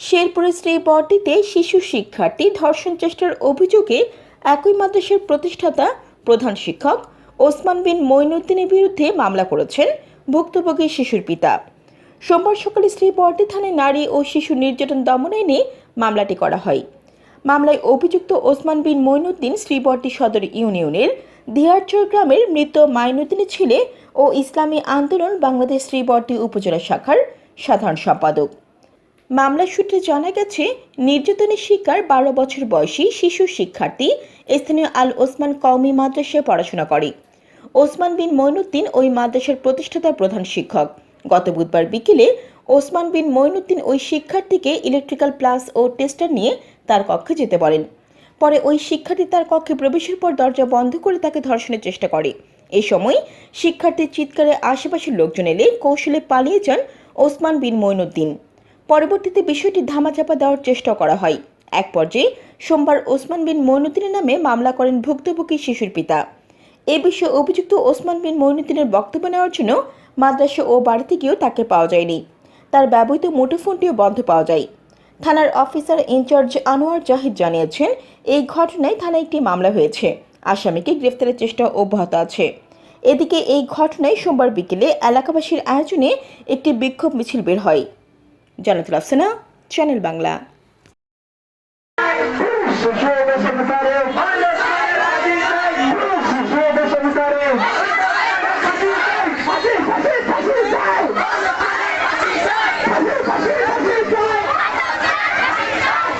শেরপুরের শ্রীবর্দিতে শিশু শিক্ষার্থী ধর্ষণ চেষ্টার অভিযোগে একই মাদ্রাসার প্রতিষ্ঠাতা প্রধান শিক্ষক ওসমান বিন মঈনুদ্দিনের বিরুদ্ধে মামলা করেছেন ভুক্তভোগী শিশুর পিতা। সোমবার সকালে শ্রীবর্দি থানায় নারী ও শিশু নির্যাতন দমন আইনে মামলাটি করা হয়। মামলায় অভিযুক্ত ওসমান বিন মঈনুদ্দিন শ্রীবর্দি সদর ইউনিয়নের দিয়ারচর গ্রামের মৃত মাইনুদ্দিনের ছেলে ও ইসলামী আন্দোলন বাংলাদেশ শ্রীবর্দি উপজেলা শাখার সাধারণ সম্পাদক। মামলার সূত্রে জানা গেছে, নির্যাতনের শিকার বারো বছর বয়সী শিশু শিক্ষার্থী, স্থানীয় আল ওসমান কওমি মাদ্রাসায় পড়াশোনা করে। ওসমান বিন মঈনুদ্দিন ওই মাদ্রাসার প্রতিষ্ঠাতা প্রধান শিক্ষক। গত বুধবার বিকেলে ওসমান বিন মঈনুদ্দিন ওই শিক্ষার্থীকে ইলেকট্রিক্যাল প্লাস ও টেস্টার নিয়ে তার কক্ষে যেতে বলেন। পরে ওই শিক্ষার্থী তার কক্ষে প্রবেশের পর দরজা বন্ধ করে তাকে ধর্ষণের চেষ্টা করে। এ সময় শিক্ষার্থীর চিৎকারে আশেপাশের লোকজন এলে কৌশলে পালিয়ে যান ওসমান বিন মঈনুদ্দিন পরবর্তীতে বিষয়টি ধামাচাপা দেওয়ার চেষ্টা করা হয়। এক পর্যায়ে সোমবার ওসমান বিন মঈনুদ্দিনের নামে মামলা করেন ভুক্তভোগী শিশুর পিতা। এ বিষয়ে অভিযুক্ত ওসমান বিন মঈনুদ্দিনের বক্তব্য নেওয়ার জন্য মাদ্রাসা ও বাড়িতে গিয়েও তাকে পাওয়া যায়নি। তার ব্যবহৃত মুঠোফোনটিও বন্ধ পাওয়া যায়। থানার অফিসার ইনচার্জ আনোয়ার জাহিদ জানিয়েছেন, এই ঘটনায় থানায় একটি মামলা হয়েছে। আসামিকে গ্রেফতারের চেষ্টা অব্যাহত আছে। এদিকে এই ঘটনায় সোমবার বিকেলে এলাকাবাসীর আয়োজনে একটি বিক্ষোভ মিছিল বের হয়। জানাতুল আফসানা চ্যানেল বাংলা